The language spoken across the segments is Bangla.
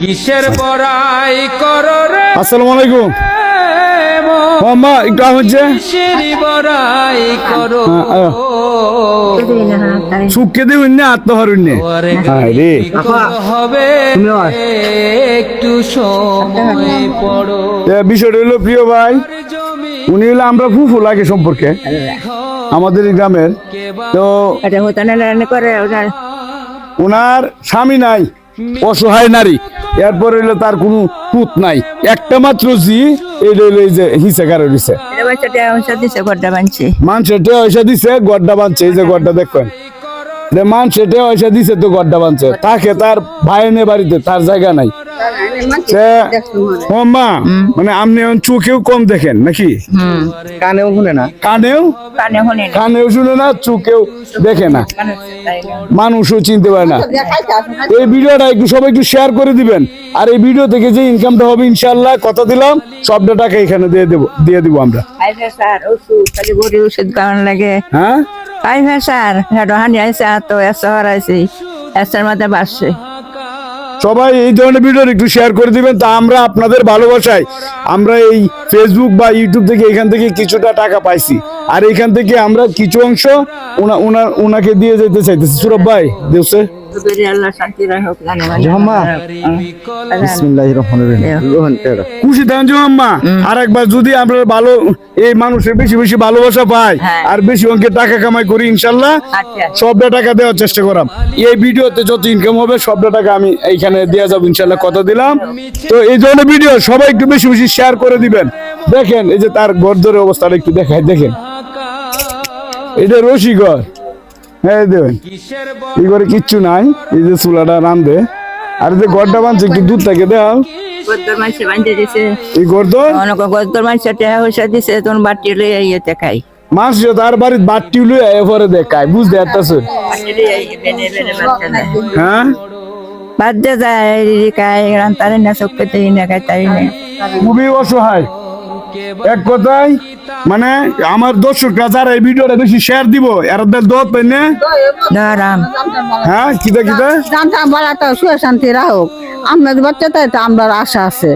কিসের বড়াই করো রে আসসালামু আলাইকুম। একটু হচ্ছে? কিসের বড়াই করো? হ্যাঁ, সুখকে দেবেন না আত্মহারুন নে হ্যাঁ করে হবে? একটু সময় পড়ো। বিষয়টা হলো প্রিয় ভাই উনি হলো আমরা ফুফু লাগে সম্পর্কে আমাদের গ্রামের। তো না না ওনার স্বামী নাই। অসহায় নারী। এরপর হইল তার কোনো পুত নাই। একটা মাত্র জি এটা হইল এই যে হিসে কারও দিছে বাঁধছে মানুষের টে পয়সা দিছে গড্ডা বানছে এই যে গড্ডা দেখবেন মানুষের টে পয়সা দিছে তো গড্ডা বানছে। তাকে তার ভাইনে বাড়িতে তার জায়গা নাই। মা মানে আপনি চোখেও কম দেখেন নাকি? কানেও শুনে না। কানেও? কানেও শুনে না। চোখেও দেখে না। মানুষও চিনতে পারে না। এই ভিডিওটা একটু সবাই একটু শেয়ার করে দিবেন। আর এই ভিডিও থেকে যে ইনকামটা হবে ইনশাল্লাহ কথা দিলাম সবটা টাকা এখানে দিয়ে দেবো দিয়ে দিব আমরা। ওষুধ খাওয়ান লাগে। হ্যাঁ? স্যার হেডো হানি আইসে তো এসে হরাইছে। এসের মধ্যে বাসছে। সবাই এই ধরনের ভিডিও একটু শেয়ার করে দিবেন। তা আমরা আপনাদের ভালোবাসায় আমরা এই ফেসবুক বা ইউটিউব থেকে এখান থেকে কিছুটা টাকা পাইছি। আর এখান থেকে আমরা কিছু অংশ ওনা ওনা ওনাকে দিয়ে যেতে চাইতেছি। সুরভ ভাই, দেওসে। জহম্মা। আর একবার যদি আমরা ভালো এই মানুষের বেশি বেশি ভালোবাসা পাই হ্যাঁ। আর বেশি অঙ্কের টাকা কামাই করি ইনশাল্লাহ আচ্ছা। সবটা টাকা দেওয়ার চেষ্টা করাম। এই ভিডিওতে যত ইনকাম হবে সবটা টাকা আমি এইখানে দেওয়া যাব ইনশাল্লাহ কথা দিলাম। তো এই ধরনের ভিডিও সবাই একটু বেশি বেশি শেয়ার করে দিবেন। দেখেন এই যে তার গরদরের অবস্থাটা একটু দেখায় দেখেন। এটা রসিকর। হ্যাঁ দেবেন এই ঘরে কিচ্ছু নাই এই যে চুলাটা রান্ধে আর যে গড়টা বানছে একটু দুধ থাকে দেও এই অনেক পয়সা দিছে তখন বাটি ইয়েতে খাই মাছ যে তার বাড়ির বাট্টি লুই এরপরে দেখায় বুঝতে হ্যাঁ? বাদ দিয়ে যায় রান্তারে না চোখে দেই না খাই তাই না খুবই অসহায়। এক কথায় মানে আমার দর্শকরা যারা এই ভিডিওটা বেশি শেয়ার দিব এরাদের দোয়াত পাই না হ্যাঁ কিতা কিতা জানতাম বলা তো সুখ শান্তি রাখুক আপনাদের বাচ্চাটাই তো আমরা আশা আছে।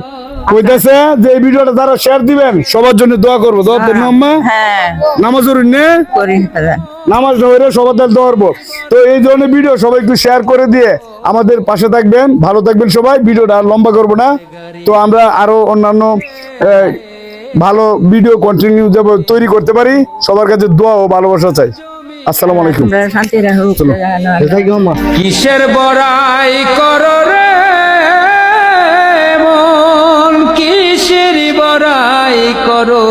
কইতাছে যে এই ভিডিওটা যারা শেয়ার দিবেন সবার জন্য দোয়া করব। দোয়া দেন আম্মা। হ্যাঁ। নামাজ নে। করি দাদা নামাজ না হইলে সবার দ্বারা দোয়া করব। তো এই ধরনের ভিডিও সবাই একটু শেয়ার করে দিয়ে আমাদের পাশে থাকবেন ভালো থাকবেন সবাই। ভিডিওটা লম্বা করব না। তো আমরা আরও অন্যান্য ভালো ভিডিও কন্টিনিউ তৈরি করতে পারি। সবার কাছে দোয়া ও ভালোবাসা চাই। আসসালামু আলাইকুম। কিসের বড়াই করো রে মন? কিসের বড়াই করো?